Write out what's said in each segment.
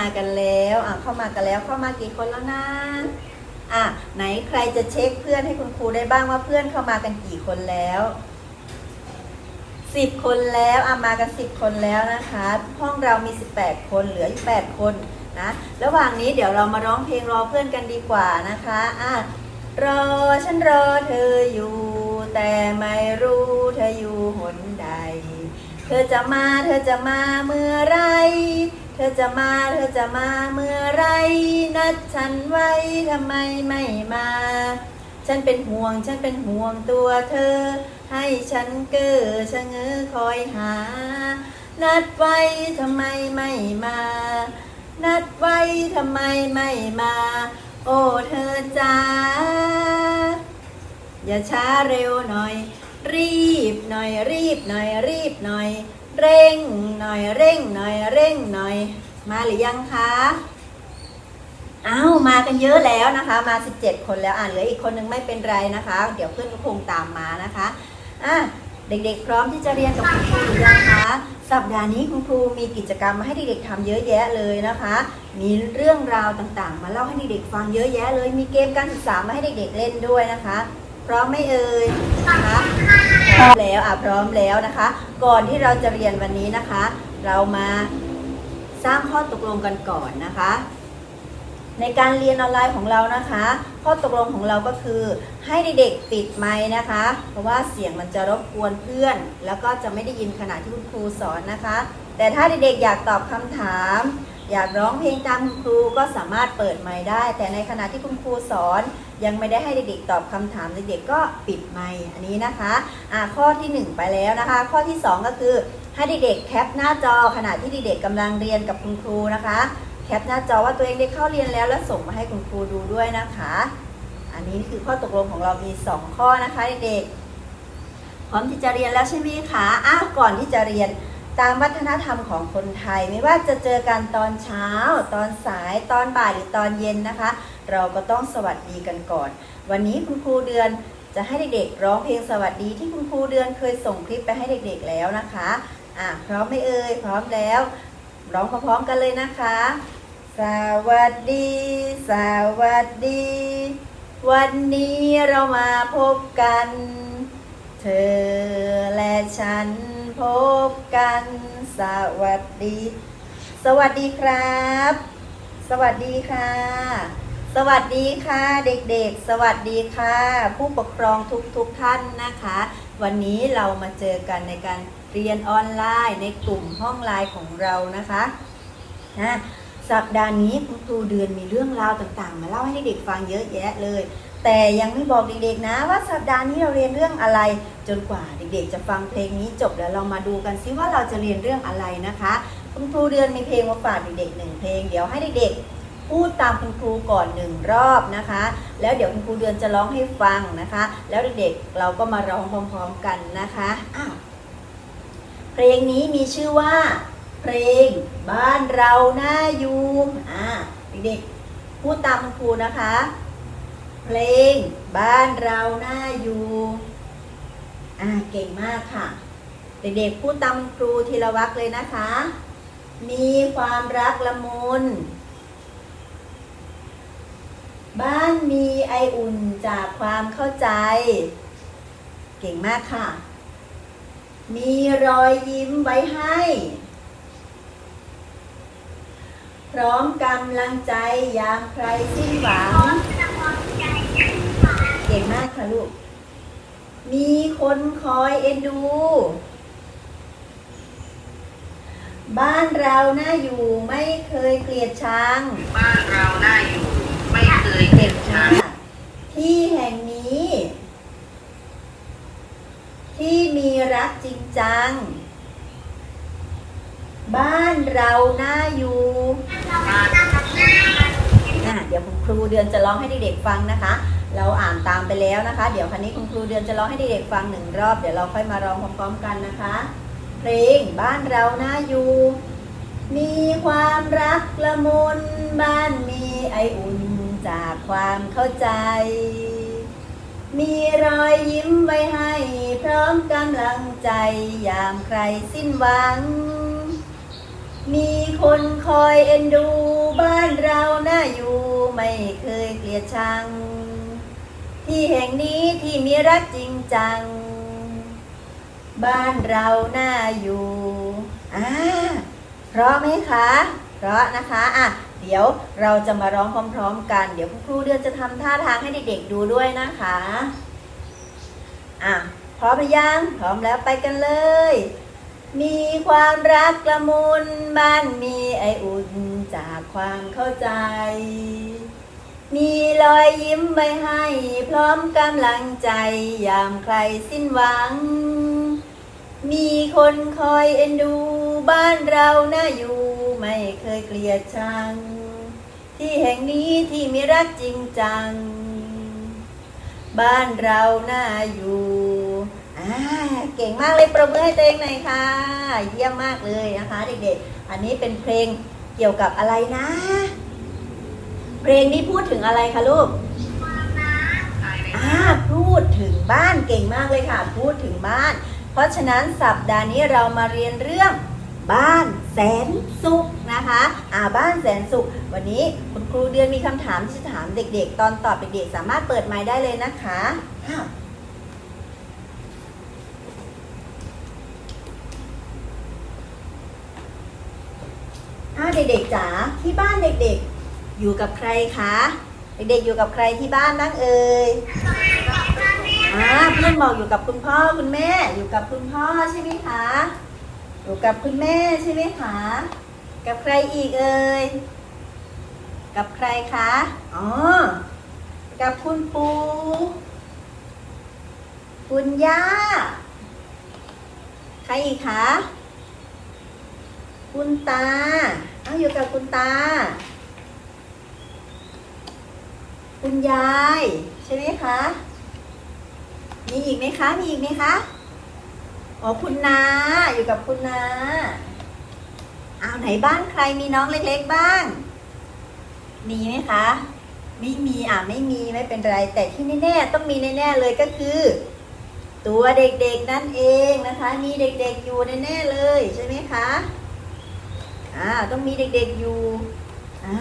มากันแล้วอะเข้ามากันแล้วเข้ามากี่คนแล้วนะอะไหนใครจะเช็คเพื่อนให้คุณครูได้บ้างว่าเพื่อนเข้ามากันกี่คนแล้วสิบคนแล้วอะมากันสิบคนแล้วนะคะ ห้องเรามี18คนเหลืออีก8คนนะระหว่างนี้เดี๋ยวเรามาร้องเพลงรอเพื่อนกันดีกว่านะคะอะรอฉันรอเธออยู่ แต่ไม่รู้เธออยู่หนใด เธอจะมาเธอจะมาเมื่อไร ธอจะมาเธอจะมาเมื่อไร นัดฉันไว้ทำไมไม่มา ฉันเป็นห่วงฉันเป็นห่วงตัวเธอ ให้ฉันเก้อชะเง้อคอยหา นัดไว้ทำไมไม่มา นัดไว้ทำไมไม่มา โอ้เธอจ้าอย่าช้าเร็วหน่อย รีบหน่อยรีบหน่อยรีบหน่อย เร่งหน่อยเร่งหน่อยเร่งหน่อย มาหรือยังคะอ้าวมากันเยอะแล้วนะคะ มา 17 คนแล้วอ่าเหลืออีกคนนึงไม่เป็นไรนะคะ เดี๋ยวเพื่อนก็คงตามมานะคะอะเด็กๆ พร้อมที่จะเรียนกับคุณครูหรือยังคะสัปดาห์นี้คุณครูมีกิจกรรมมาให้เด็กๆทำเยอะแยะเลยนะคะ มีเรื่องราวต่างๆ มาเล่าให้เด็กๆฟังเยอะแยะเลย มีเกมการศึกษามาให้เด็กๆเล่นด้วยนะคะ พร้อมไหมเอ่ยนะคะ แล้วอะพร้อมแล้วนะคะ ก่อนที่เราจะเรียนวันนี้นะคะ เรามาสร้างข้อตกลงกันก่อนนะคะ ในการเรียนออนไลน์ของเรานะคะ ข้อตกลงของเราก็คือให้เด็กๆปิดไมค์นะคะ เพราะว่าเสียงมันจะรบกวนเพื่อน แล้วก็จะไม่ได้ยินขณะที่คุณครูสอนนะคะ แต่ถ้าเด็กๆอยากตอบคำถามอยากร้องเพลงตามคุณครูก็สามารถเปิดไมค์ได้ แต่ในขณะที่คุณครูสอน ยังไม่ได้ให้เด็กๆตอบคำถามเด็กๆก็ปิดไมค์อันนี้นะคะอ่าข้อที่หนึ่งไปแล้วนะคะ ข้อที่สองก็คือให้เด็กๆแคปหน้าจอขณะที่เด็กๆกำลังเรียนกับคุณครูนะคะ แคปหน้าจอว่าตัวเองได้เข้าเรียนแล้วแล้วส่งมาให้คุณครูดูด้วยนะคะ อันนี้คือข้อตกลงของเรามี 2 ข้อนะคะเด็กๆพร้อมที่จะเรียนแล้วใช่ไหมคะอ้าก่อนที่จะเรียน ตามวัฒนธรรมของคนไทย ไม่ว่าจะเจอกันตอนเช้า ตอนสายตอนบ่ายหรือตอนเย็นนะคะ เราก็ต้องสวัสดีกันก่อน วันนี้คุณครูเดือนจะให้เด็กๆร้องเพลงสวัสดีที่คุณครูเดือนเคยส่งคลิปไปให้เด็กๆแล้วนะคะอะพร้อมไหมเอ่ยพร้อมแล้ว ร้องพร้อมๆกันเลยนะคะ สวัสดี สวัสดี วันนี้เรามาพบกัน เธอและฉันพบกัน สวัสดี สวัสดีครับ สวัสดีค่ะ สวัสดีค่ะ เด็กๆ สวัสดีค่ะ ผู้ปกครองทุกๆทท่านนะคะ วันนี้เรามาเจอกันในการเรียนออนไลน์ในกลุ่มห้องไลน์ของเรานะคะนะสัปดาห์นี้คุณครูเดือนมีเรื่องราวต่างๆ มาเล่าให้เด็กๆฟังเยอะแยะเลย แต่ยังไม่บอกเด็กๆนะ ว่าสัปดาห์นี้เราเรียนเรื่องอะไร จนกว่าเด็กๆ จะฟังเพลงนี้จบแล้วเรามาดูกันซิว่าเราจะเรียนเรื่องอะไรนะคะ คุณครูเดือนมีเพลงมาฝากเด็กๆหนึ่งเพลงเดี๋ยวให้เด็กๆ พูดตามคุณครูก่อนหนึ่งรอบนะคะ แล้วเดี๋ยวคุณครูเดือนจะร้องให้ฟังนะคะ แล้วเด็กๆเราก็มาร้องพร้อมๆกันนะคะอ้าวเพลงนี้มีชื่อว่า เพลงบ้านเราหน้าอยู่อ่าเด็กๆพูดตามคุณครูนะคะ เพลง บ้านเราหน้าอยู่อ่าเก่งมากค่ะ เด็กๆพูดตามครูทีละวรรคเลยนะคะ มีความรักละมุนบ้านมีไออุ่นจากความเข้าใจ เก่งมากค่ะ มีรอยยิ้มไว้ให้ พร้อมกำลังใจยามใครสิ้นหวังเก่งมาก ค่ะลูก มีคนคอยเอ็นดู บ้านเราน่าอยู่ไม่เคยเกลียดชัง บ้านเราน่าอยู่ ไม่เคยเก็เก่บงช้ามากที่แห่งนี้ ที่มีรักจริงจัง บ้านเราน่าอยู่บ้านอะเดี๋ยวคุณครูเดือนจะร้องให้เด็กๆฟังนะคะ เราอ่านตามไปแล้วนะคะ เดี๋ยวคราวนี้คุณครูเดือนจะร้องให้เด็กๆฟังหนึ่งรอบ เดี๋ยวเราค่อยมาร้องพร้อมๆกันนะคะ เพลงบ้านเราน่าอยู่ มีความรักละมุนบ้านมีไออุ่นจากความเข้าใจ มีรอยยิ้มไว้ให้ พร้อมกำลังใจยามใครสิ้นหวัง มีคนคอยเอ็นดู บ้านเราน่าอยู่ไม่เคยเกลียดชัง ที่แห่งนี้ที่มีรักจริงจัง บ้านเราน่าอยู่อ่าเพราะไหมคะ เพราะนะคะอะเดี๋ยวเราจะมาร้องพร้อม ๆ กัน เดี๋ยวคุณครูเดือนจะทำท่าทางให้เด็กๆดูด้วยนะคะอะพร้อมหรือยังพร้อมแล้วไปกันเลย มีความรักละมุนบ้านมีไออุ่นจากความเข้าใจ มีรอยยิ้มไว้ให้ พร้อมกำลังใจยามใครสิ้นหวัง มีคนคอยเอ็นดูบ้านเราน่าอยู่ไม่เคยเกลียดชัง ที่แห่งนี้ที่มีรักจริงจัง บ้านเราน่าอยู่อ่าเก่งมากเลยประมือให้ตัวเองหน่อยค่ะ เยี่ยมมากเลยนะคะเด็กๆ อันนี้เป็นเพลงเกี่ยวกับอะไรนะ เพลงนี้พูดถึงอะไรคะลูกอ่าพูดถึงบ้านเก่งมากเลยค่ะ พูดถึงบ้าน เพราะฉะนั้นสัปดาห์นี้เรามาเรียนเรื่องบ้านแสนสุขนะคะอ่าบ้านแสนสุข วันนี้คุณครูเดือนมีคำถามที่จะถามเด็กๆ ตอนตอบเด็กๆ สามารถเปิดไมค์ได้เลยนะคะอ้าวอ้าวเด็กๆจ๋าที่บ้านเด็กๆ อยู่กับใครคะเด็กๆอยู่กับใครที่บ้านบ้างเอ่ยอ่าเพื่อนบอกอยู่กับคุณพ่อคุณแม่ อยู่กับคุณพ่อใช่ไหมคะอยู่กับคุณแม่ใช่ไหมคะกับใครอีกเอ่ยกับใครคะอ๋อกับคุณปู่คุณย่าใครอีกคะคุณตาเอาอยู่กับคุณตา คุณยาย ใช่ไหมคะ มีอีกไหมคะ มีอีกไหมคะ อ๋อ คุณนาอยู่กับคุณนาอ้าวไหนบ้านใครมีน้องเล็ก ๆ บ้าง มีไหมคะ ไม่มีอะไม่มีไม่เป็นไร แต่ที่แน่ๆต้องมีแน่ๆเลยก็คือ ตัวเด็กๆนั่นเองนะคะ มีเด็กๆอยู่แน่ๆเลยใช่ไหมคะอ่าต้องมีเด็กๆอยู่อ่า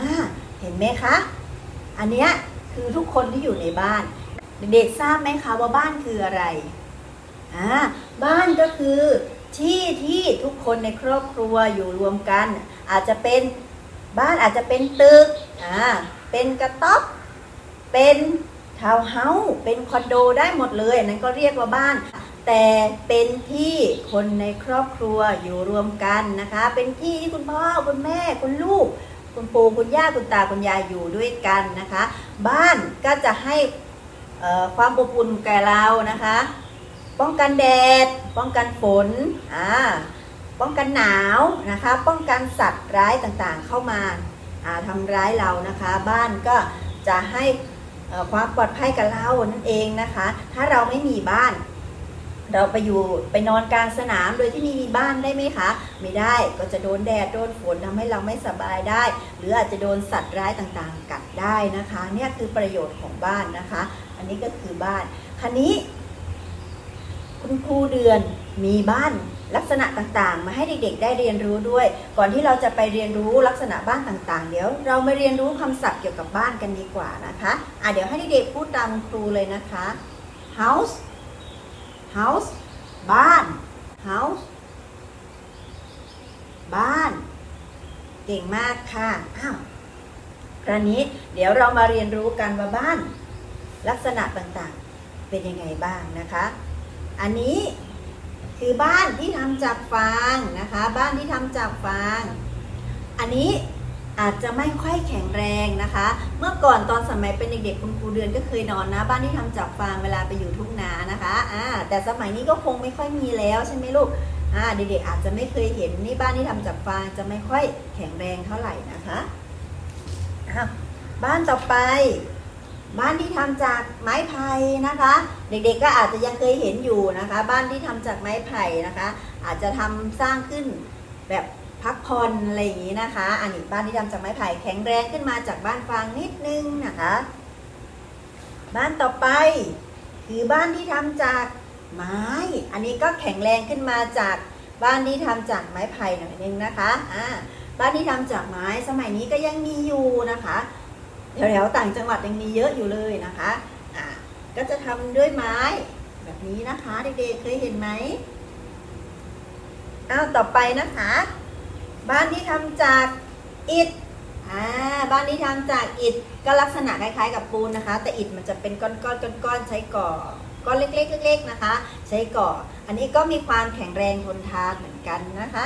เห็นไหมคะ อันเนี้ย คือทุกคนที่อยู่ในบ้าน เด็กๆทราบไหมคะว่าบ้านคืออะไรอ่าบ้านก็คือที่ที่ทุกคนในครอบครัวอยู่รวมกัน อาจจะเป็นบ้านอาจจะเป็นตึกอ่าเป็นกระต๊อบเป็นทาวน์เฮาส์เป็นคอนโดได้หมดเลยอันนั้นก็เรียกว่าบ้าน แต่เป็นที่คนในครอบครัวอยู่รวมกันนะคะ เป็นที่ที่คุณพ่อคุณแม่คุณลูก คุณปู่คุณย่าคุณตาคุณยายอยู่ด้วยกันนะคะ บ้านก็จะให้ความอบอุ่นแก่เรานะคะ ป้องกันแดด ป้องกันฝนอ่าป้องกันหนาวนะคะ ป้องกันสัตว์ร้ายต่างๆเข้ามาอ่าทำร้ายเรานะคะ บ้านก็จะให้ความปลอดภัยกับเรานั่นเองนะคะ ถ้าเราไม่มีบ้าน เราไปอยู่ไปนอนกลางสนามโดยที่ไม่มีบ้านได้ไหมคะ ไม่ได้ก็จะโดนแดดโดนฝนทำให้เราไม่สบายได้ หรืออาจจะโดนสัตว์ร้ายต่างๆ กัดได้นะคะ เนี่ยคือประโยชน์ของบ้านนะคะ อันนี้ก็คือบ้านคันนี้ คุณครูเดือนมีบ้านลักษณะต่างๆ มาให้เด็กๆ ได้เรียนรู้ด้วย ก่อนที่เราจะไปเรียนรู้ลักษณะบ้านต่างๆ เดี๋ยวเรามาเรียนรู้คำศัพท์เกี่ยวกับบ้านกันดีกว่านะคะอะเดี๋ยวให้เด็กๆพูดตามครูเลยนะคะ house house บ้าน house บ้าน เก่งมากค่ะอ้าวคราวนี้เดี๋ยวเรามาเรียนรู้กันว่าบ้าน ลักษณะต่างๆ เป็นยังไงบ้างนะคะ อันนี้คือบ้านที่ทำจากฟางนะคะ บ้านที่ทำจากฟาง อันนี้ อาจจะไม่ค่อยแข็งแรงนะคะ เมื่อก่อนตอนสมัยเป็นเด็กๆคุณครูเดือนก็เคยนอนนะ บ้านที่ทำจากฟางเวลาไปอยู่ทุ่งนานะคะอ่าแต่สมัยนี้ก็คงไม่ค่อยมีแล้วใช่ไหมลูกอ่าเด็กๆอาจจะไม่เคยเห็นนี่บ้านที่ทำจากฟางจะไม่ค่อยแข็งแรงเท่าไหร่นะคะอ้าวบ้านต่อไป บ้านที่ทำจากไม้ไผ่นะคะ เด็กๆก็อาจจะยังเคยเห็นอยู่นะคะ บ้านที่ทำจากไม้ไผ่นะคะ อาจจะทำสร้างขึ้นแบบ พักผ่อนอะไรอย่างนี้นะคะ อันนี้บ้านที่ทำจากไม้ไผ่แข็งแรงขึ้นมาจากบ้านฟางนิดนึงนะคะ บ้านต่อไป คือบ้านที่ทำจากไม้ อันนี้ก็แข็งแรงขึ้นมาจากบ้านที่ทำจากไม้ไผ่หน่อยนึงนะคะอ่าบ้านที่ทำจากไม้สมัยนี้ก็ยังมีอยู่นะคะแถวๆต่างจังหวัดยังมีเยอะอยู่เลยนะคะอ่าก็จะทำด้วยไม้แบบนี้นะคะเด็กๆเคยเห็นไหมอ้าวต่อไปนะคะ บ้านที่ทำจากอิฐอ่าบ้านที่ทำจากอิฐก็ลักษณะคล้ายๆ กับปูนนะคะ แต่อิฐมันจะเป็นก้อนๆก้อนๆใช้ก่อก้อนเล็กๆเล็กๆนะคะ ใช้ก่อ อันนี้ก็มีความแข็งแรงทนทานเหมือนกันนะคะ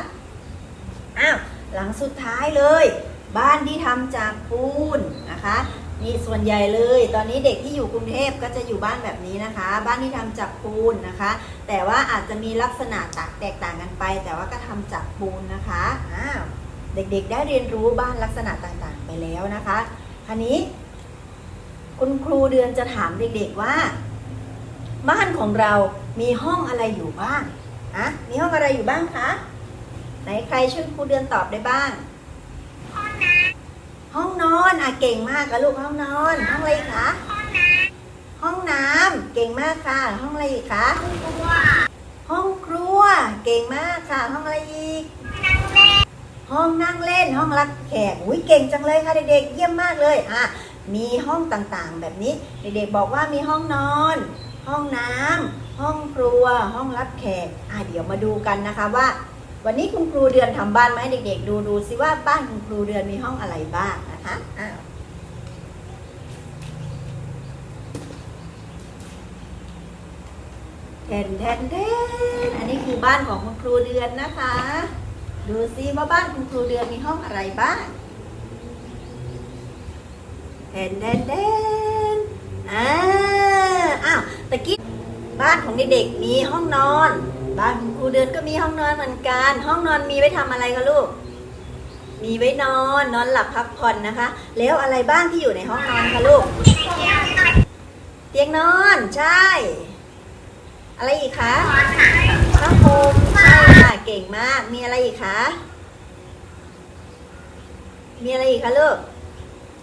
อ้าวหลังสุดท้ายเลย บ้านที่ทำจากปูนนะคะ นี่ส่วนใหญ่เลย ตอนนี้เด็กที่อยู่กรุงเทพก็จะอยู่บ้านแบบนี้นะคะ บ้านที่ทำจากปูนนะคะ แต่ว่าอาจจะมีลักษณะแตกต่างกันไป แต่ว่าก็ทำจากปูนนะคะอ้าวเด็กๆได้เรียนรู้บ้านลักษณะต่างๆไปแล้วนะคะคราวนี้ คุณครูเดือนจะถามเด็กๆว่า บ้านของเรามีห้องอะไรอยู่บ้างอะมีห้องอะไรอยู่บ้างคะไหนใครช่วยครูเดือนตอบได้บ้าง ห้องนอนอะเก่งมากค่ะลูกห้องนอน ห้องอะไรอีกคะห้องน้ำเก่งมากค่ะ ห้องอะไรอีกคะห้องครัว เก่งมากค่ะ ห้องอะไรอีกห้องนั่งเล่นห้องรับแขกอุ้ยเก่งจังเลยค่ะเด็กๆเยี่ยมมากเลยอะมีห้องต่างๆ แบบนี้เด็กๆบอกว่ามีห้องนอน ห้องน้ำห้องครัว ห้องรับแขกอะเดี๋ยวมาดูกันนะคะว่า วันนี้คุณครูเดือนทำบ้านมาให้เด็กๆ ดูดูสิว่าบ้านคุณครูเดือนมีห้องอะไรบ้างนะคะอ้าวแทนแทนแทนอันนี้คือบ้านของคุณครูเดือนนะคะ ดูซิว่าบ้านคุณครูเดือนมีห้องอะไรบ้างแทนแทนแทนอ่าอ้าวตะกี้บ้านของเด็กๆมีห้องนอน บ้านครูเดือนก็มีห้องนอนเหมือนกัน ห้องนอนมีไว้ทำอะไรคะลูก มีไว้นอนนอนหลับพักผ่อนนะคะ แล้วอะไรบ้างที่อยู่ในห้องนอนคะลูก เตียงนอนใช่ อะไรอีกคะผ้าห่มใช่ค่ะเก่งมาก มีอะไรอีกคะมีอะไรอีกคะลูก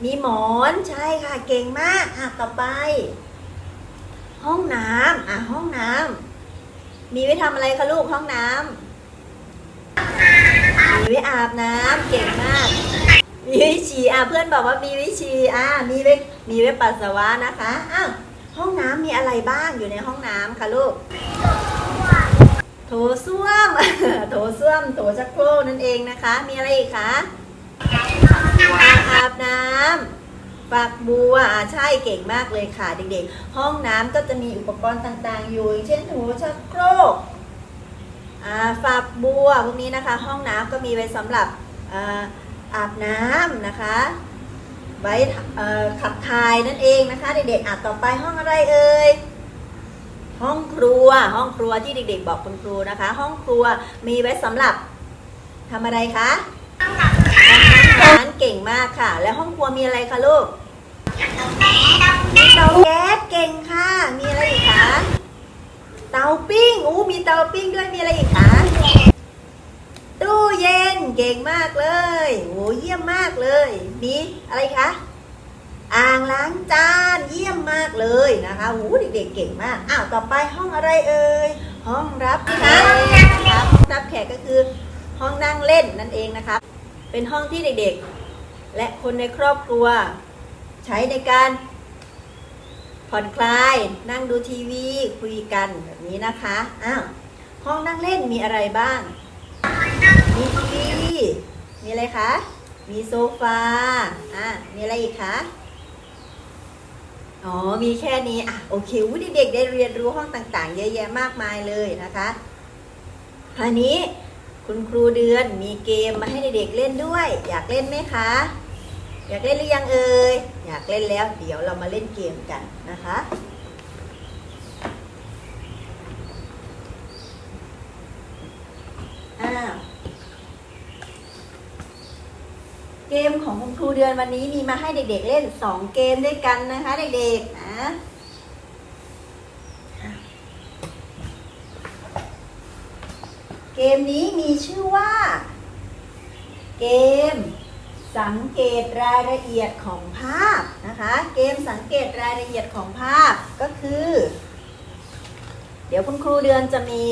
มีหมอนใช่ค่ะเก่งมากอะต่อไป ห้องน้ำอะห้องน้ำ มีไว้ทำอะไรคะลูกห้องน้ำมีไว้อาบน้ำเก่งมาก มีไว้ฉี่อะเพื่อนบอกว่ามีไว้ฉี่อะมีไว้มีไว้ปัสสาวะนะคะอ้าวห้องน้ำมีอะไรบ้างอยู่ในห้องน้ำคะลูก โถส้วม โถส้วม โถชักโครกนั่นเองนะคะ มีอะไรอีกคะอาบน้ำ ฝักบัวใช่เก่งมากเลยค่ะเด็กๆ ห้องน้ำก็จะมีอุปกรณ์ต่างๆ อยู่อย่างเช่นโถชักโครกอ่าฝักบัวพวกนี้นะคะ ห้องน้ำก็มีไว้สำหรับอาอาบน้ำนะคะ ไว้ขับถ่ายนั่นเองนะคะ เด็กๆอะต่อไปห้องอะไรเอ่ยห้องครัวห้องครัวที่เด็กๆ บอกคุณครูนะคะ ห้องครัวมีไว้สำหรับทำอะไรคะ ทำอาหารเก่งมากค่ะ แล้วห้องครัวมีอะไรคะลูกมีเตาแก๊สเก่งค่ะ มีอะไรอีกคะ เตาปิ้งอู้มีเตาปิ้งด้วย มีอะไรอีกคะ ตู้เย็นเก่งมากเลยโอ้เยี่ยมมากเลย มีอะไรคะ อ่างล้างจานเยี่ยมมากเลยนะคะโอ้เด็กๆเก่งมาก อ้าว ต่อไปห้องอะไรเอ่ย ห้องรับแขกนะคะห้องรับแขกก็คือห้องนั่งเล่นนั่นเองนะคะ เป็นห้องที่เด็กๆ และคนในครอบครัว ใช้ในการ ผ่อนคลาย นั่งดูทีวีคุยกันแบบนี้นะคะอ้าวห้องนั่งเล่นมีอะไรบ้าง มีทีวี มีอะไรคะ มีโซฟา อะ มีอะไรอีกคะ อ๋อ มีแค่นี้ อะ โอเควุ้เด็กๆได้เรียนรู้ห้องต่างๆ เยอะแยะมากมายเลยนะคะคราวนี้ คุณครูเดือนมีเกมมาให้เด็กๆเล่นด้วย อยากเล่นไหมคะ อยากเล่นหรือยังเอ่ยอยากเล่นแล้ว เดี๋ยวเรามาเล่นเกมกันนะคะ อ้าวเกมของคุณครูเดือนวันนี้มีมาให้เด็กๆเล่น 2 เกมด้วยกันนะคะ เด็กๆนะ เกมนี้มีชื่อว่า เกม สังเกตรายละเอียดของภาพนะคะ เกมสังเกตรายละเอียดของภาพก็คือ เดี๋ยวคุณครูเดือนจะมี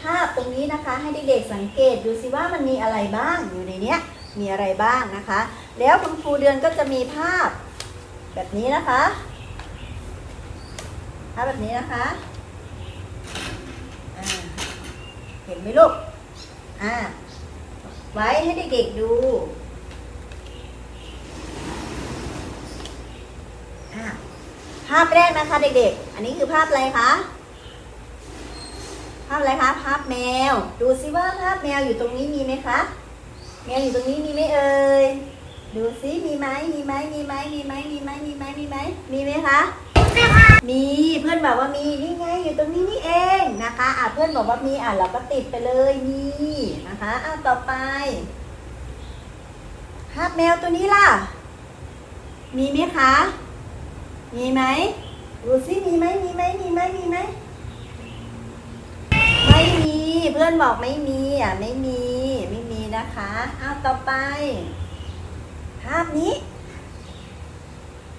ภาพตรงนี้นะคะ ให้เด็กๆสังเกตดูสิว่ามันมีอะไรบ้างอยู่ในเนี้ยมีอะไรบ้างนะคะ แล้วคุณครูเดือนก็จะมีภาพแบบนี้นะคะภาพแบบนี้นะคะอ่า เห็นไหมลูก อ่า ไว้ให้เด็กๆดู อ่า ภาพแรกนะคะเด็กๆ อันนี้คือภาพอะไรคะ ภาพอะไรคะ ภาพแมว ดูซิว่าภาพแมวอยู่ตรงนี้มีไหมคะ แมวอยู่ตรงนี้มีไหมเอ่ย ดูซิมีไหมมีไหมมีไหมมีไหมมีไหมมีไหมมีไหมมีไหมคะ มีเพื่อนบอกว่ามีนี่ไงอยู่ตรงนี้นี่เองนะคะ อะเพื่อนบอกว่ามีอะเราก็ติดไปเลยมีนะคะอะต่อไปภาพแมวตัวนี้ล่ะ มีไหมคะ มีไหมดูซิมีไหมมีไหมมีไหมมีไหมไม่มีเพื่อนบอกไม่มีอะไม่มีไม่มีนะคะอ้าวต่อไป ภาพนี้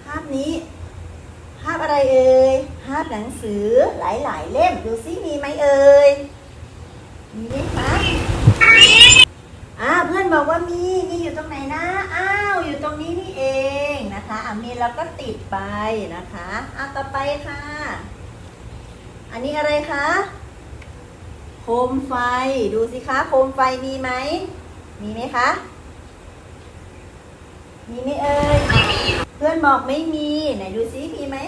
ภาพนี้ ภาพอะไรเอ่ย ภาพหนังสือหลายๆ เล่ม ดูซิมีไหมเอ่ย มีไหมคะอ่าเพื่อนบอกว่ามี มีอยู่ตรงไหนนะ อ้าว อยู่ตรงนี้นี่เองนะคะอะมีเราก็ติดไปนะคะอะต่อไปค่ะ อันนี้อะไรคะ โคมไฟ ดูสิคะ โคมไฟมีไหม มีไหมคะ มีไหมเอ่ย พื่อนบอกไม่มีไหนดูซิมีไหม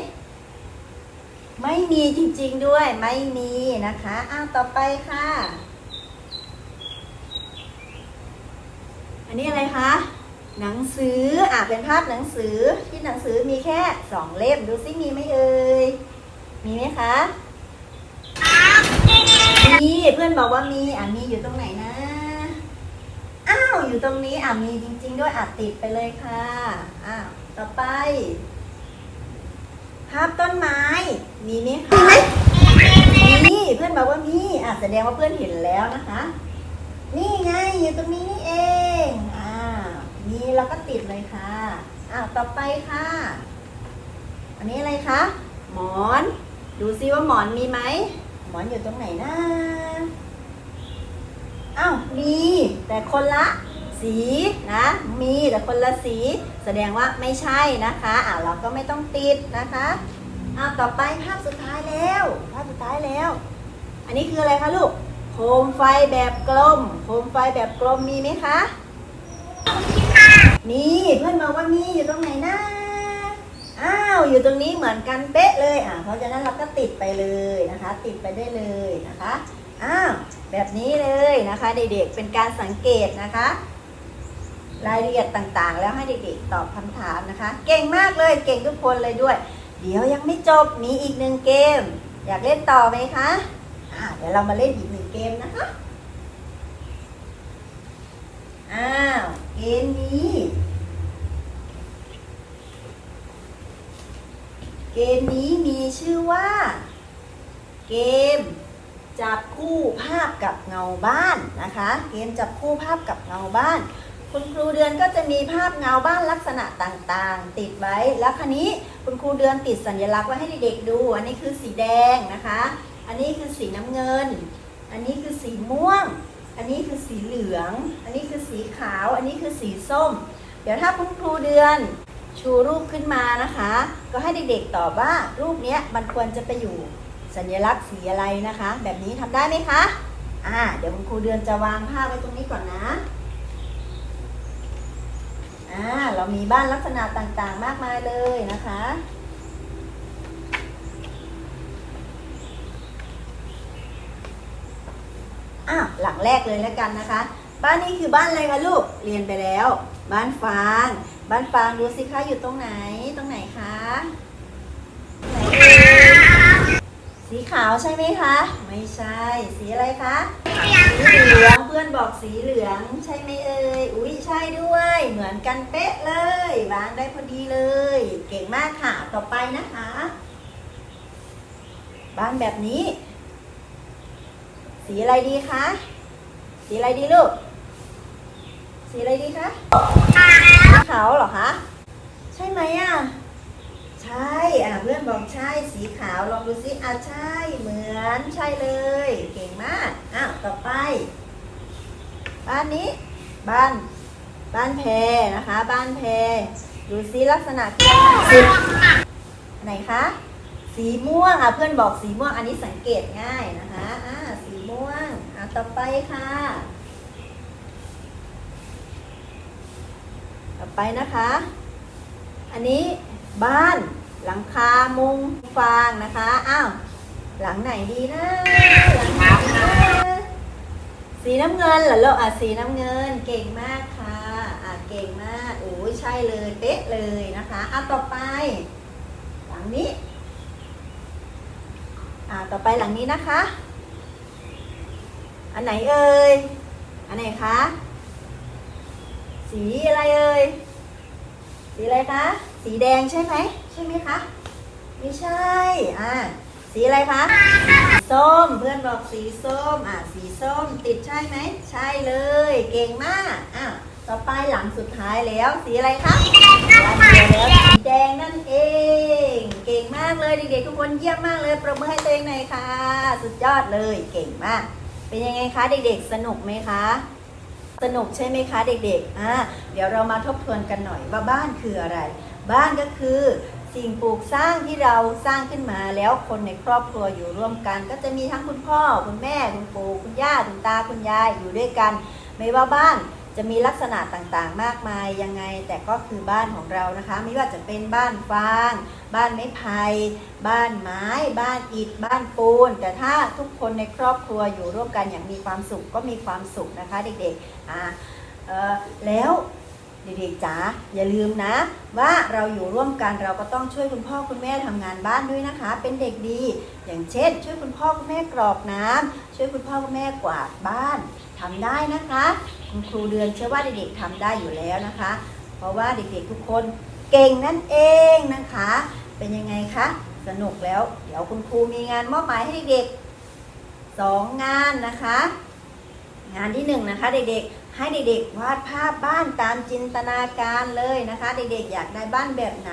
ไม่มีจริงๆด้วย ไม่มีนะคะอ้าวต่อไปค่ะ อันนี้อะไรคะหนังสืออะเป็นภาพหนังสือที่หนังสือมีแค่สองเล่มดูซิมีไหมเอ่ยมีไหมคะมีเพื่อนบอกว่ามีอะมีอยู่ตรงไหนนะอ้าวอยู่ตรงนี้อะมีจริง ๆ ด้วยอะติดไปเลยค่ะอ้าว ต่อไป ภาพต้นไม้ มีไหมคะ มีเพื่อนบอกว่ามีอะแสดงว่าเพื่อนเห็นแล้วนะคะ นี่ไงอยู่ตรงนี้นี่เอง อ่า มีแล้วก็ติดเลยค่ะอ้าวต่อไปค่ะ อันนี้อะไรคะ หมอน ดูซิว่าหมอนมีไหม หมอนอยู่ตรงไหนนะอ้าวมีแต่คนละ สีนะมีแต่คนละสี แสดงว่าไม่ใช่นะคะอ่าเราก็ไม่ต้องติดนะคะอ้าวต่อไปภาพสุดท้ายแล้วภาพสุดท้ายแล้ว อันนี้คืออะไรคะลูกโคมไฟแบบกลม โคมไฟแบบกลมมีไหมคะมีเพื่อนบอกว่ามีอยู่ตรงไหนนะอ้าวอยู่ตรงนี้เหมือนกันเป๊ะเลยอะเพราะฉะนั้นเราก็ติดไปเลยนะคะ ติดไปได้เลยนะคะอ้าวแบบนี้เลยนะคะเด็กๆเป็นการสังเกตนะคะ รายละเอียดต่างๆ แล้วให้เด็กๆตอบคำถามนะคะ เก่งมากเลยเก่งทุกคนเลยด้วย เดี๋ยวยังไม่จบมีอีกหนึ่งเกม อยากเล่นต่อไหมคะอ่าเดี๋ยวเรามาเล่นอีกหนึ่งเกมนะคะอ้าวเกมนี้เกมนี้มีชื่อว่า เกมจับคู่ภาพกับเงาบ้านนะคะ เกมจับคู่ภาพกับเงาบ้าน คุณครูเดือนก็จะมีภาพเงาบ้านลักษณะต่างๆ ติดไว้ แล้วคันนี้คุณครูเดือนติดสัญลักษณ์ไว้ให้เด็กๆดู อันนี้คือสีแดงนะคะ อันนี้คือสีน้ำเงิน อันนี้คือสีม่วง อันนี้คือสีเหลือง อันนี้คือสีขาว อันนี้คือสีส้ม เดี๋ยวถ้าคุณครูเดือนชูรูปขึ้นมานะคะ ก็ให้เด็กๆตอบว่ารูปนี้มันควรจะไปอยู่สัญลักษณ์สีอะไรนะคะ แบบนี้ทำได้ไหมคะ อ่า เดี๋ยวคุณครูเดือนจะวางภาพไว้ตรงนี้ก่อนนะ อ่าเรามีบ้านลักษณะต่างๆ มากมายเลยนะคะ อ้าวหลังแรกเลยแล้วกันนะคะ บ้านนี้คือบ้านอะไรคะลูก เรียนไปแล้ว บ้านฟาง บ้านฟางดูสิคะอยู่ตรงไหน ตรงไหนคะไหนเอ่ย สีขาวใช่ไหมคะ ไม่ใช่ สีอะไรคะสีเหลืองเพื่อนบอกสีเหลืองใช่ไหมเอ่ยอุ้ยใช่ด้วย เหมือนกันเป๊ะเลยวางได้พอดีเลย เก่งมากค่ะต่อไปนะคะบ้านแบบนี้ สีอะไรดีคะสีอะไรดีลูกสีอะไรดีคะสีขาวเหรอคะใช่ไหมอะ ใช่อะเพื่อนบอกใช่สีขาวลองดูซิอะใช่เหมือนใช่เลย เก่งมากอ้าวต่อไป บ้านนี้ บ้าน บ้านแพรนะคะ บ้านแพรดูซิลักษณะคือสีไหนคะสีม่วงอะเพื่อนบอกสีม่วงอันนี้สังเกตง่ายนะคะอ่าสีม่วงอะต่อไปค่ะ ต่อไปนะคะ อันนี้ บ้าน หลังคา มุง ฟางนะคะ อ้าว หลังไหนดีนะ หลังไหนดีนะสีน้ำเงินเหรอลูกอะสีน้ำเงิน เก่งมากค่ะ อะเก่งมาก โอ้ยใช่เลย เป๊ะเลยนะคะ อะต่อไป หลังนี้ อ่าต่อไปหลังนี้นะคะ อันไหนเอ่ย อันไหนคะ สีอะไรเอ่ย สีอะไรคะ สีแดงใช่ไหมใช่ไหมคะไม่ใช่อ่าสีอะไรคะส้มเพื่อนบอกสีส้มอ่าสีส้มติดใช่ไหมใช่เลย เก่งมากอ่าต่อไปหลังสุดท้ายแล้วสีอะไรคะสีแดงสีแดงนั่นเอง เก่งมากเลยเด็กๆทุกคนเยี่ยมมากเลยประมือให้ตัวเองหน่อยค่ะ สุดยอดเลยเก่งมาก เป็นยังไงคะเด็กๆ สนุกไหมคะสนุกใช่ไหมคะเด็กๆอ่าเดี๋ยวเรามาทบทวนกันหน่อยว่าบ้านคืออะไร บ้านก็คือสิ่งปลูกสร้างที่เราสร้างขึ้นมาแล้วคนในครอบครัวอยู่ร่วมกัน ก็จะมีทั้งคุณพ่อ คุณแม่ คุณปู่คุณย่าคุณตาคุณยายอยู่ด้วยกัน ไม่ว่าบ้านจะมีลักษณะต่างๆ มากมายยังไง แต่ก็คือบ้านของเรานะคะ ไม่ว่าจะเป็นบ้านฟาง บ้านไม้ไผ่บ้านไม้ บ้านอิฐบ้านปูน แต่ถ้าทุกคนในครอบครัวอยู่ร่วมกันอย่างมีความสุขก็มีความสุขนะคะ เด็กๆอ่าแล้ว เด็กๆจ๋าอย่าลืมนะ ว่าเราอยู่ร่วมกันเราก็ต้องช่วยคุณพ่อคุณแม่ทำงานบ้านด้วยนะคะ เป็นเด็กดี อย่างเช่น ช่วยคุณพ่อคุณแม่กรอกน้ำช่วยคุณพ่อคุณแม่กวาดบ้านทำได้นะคะ คุณครูเดือนเชื่อว่าเด็กๆทำได้อยู่แล้วนะคะ เพราะว่าเด็กๆทุกคนเก่งนั่นเองนะคะ เป็นยังไงคะสนุกแล้ว เดี๋ยวคุณครูมีงานมอบหมายให้เด็กๆสองงานนะคะ งานที่หนึ่งนะคะเด็กๆ ให้เด็กๆวาดภาพบ้านตามจินตนาการเลยนะคะ เด็กๆอยากได้บ้านแบบไหน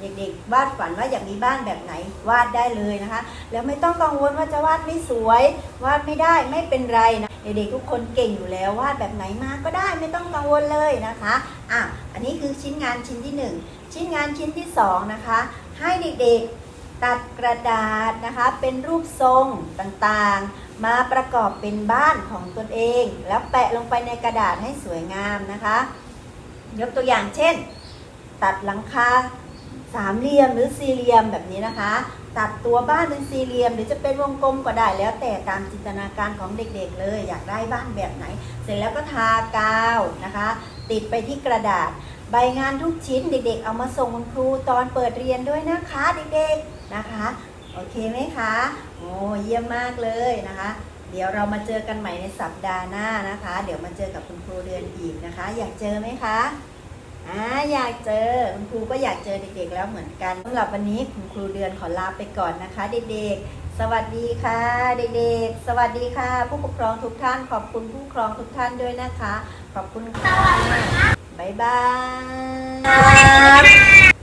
เด็กๆ วาดฝันว่าอยากมีบ้านแบบไหน วาดได้เลยนะคะ แล้วไม่ต้องกังวลว่าจะวาดไม่สวย วาดไม่ได้ไม่เป็นไรนะเด็กๆทุกคนเก่งอยู่แล้ววาดแบบไหนมาก็ได้ไม่ต้องกังวลเลยนะคะอะอันนี้คือชิ้นงานชิ้นที่หนึ่งชิ้นงานชิ้นที่สองนะคะให้เด็กๆตัดกระดาษนะคะเป็นรูปทรงต่างๆ มาประกอบเป็นบ้านของตนเอง แล้วแปะลงไปในกระดาษให้สวยงามนะคะ ยกตัวอย่างเช่น ตัดหลังคาสามเหลี่ยมหรือสี่เหลี่ยมแบบนี้นะคะ ตัดตัวบ้านเป็นสี่เหลี่ยม หรือจะเป็นวงกลมก็ได้แล้วแต่ตามจินตนาการของเด็กๆ เลย อยากได้บ้านแบบไหน เสร็จแล้วก็ทากาวนะคะ ติดไปที่กระดาษ ใบงานทุกชิ้นเด็กๆ เอามาส่งคุณครูตอนเปิดเรียนด้วยนะคะเด็กๆนะคะ โอเคไหมคะ อ้เยี่ยมมากเลยนะคะ เดี๋ยวเรามาเจอกันใหม่ในสัปดาห์หน้านะคะ เดี๋ยวมาเจอกับคุณครูเดือนอีกนะคะ อยากเจอไหมคะอ่าอยากเจอคุณครูก็อยากเจอเด็กๆแล้วเหมือนกันสำหรับวันนี้คุณครูเดือนขอลาไปก่อนนะคะ เด็กๆ สวัสดีค่ะ เด็กๆ สวัสดีค่ะ ผู้ปกครองทุกท่าน ขอบคุณผู้ปกครองทุกท่านด้วยนะคะ ขอบคุณค่ะบ๊ายบาย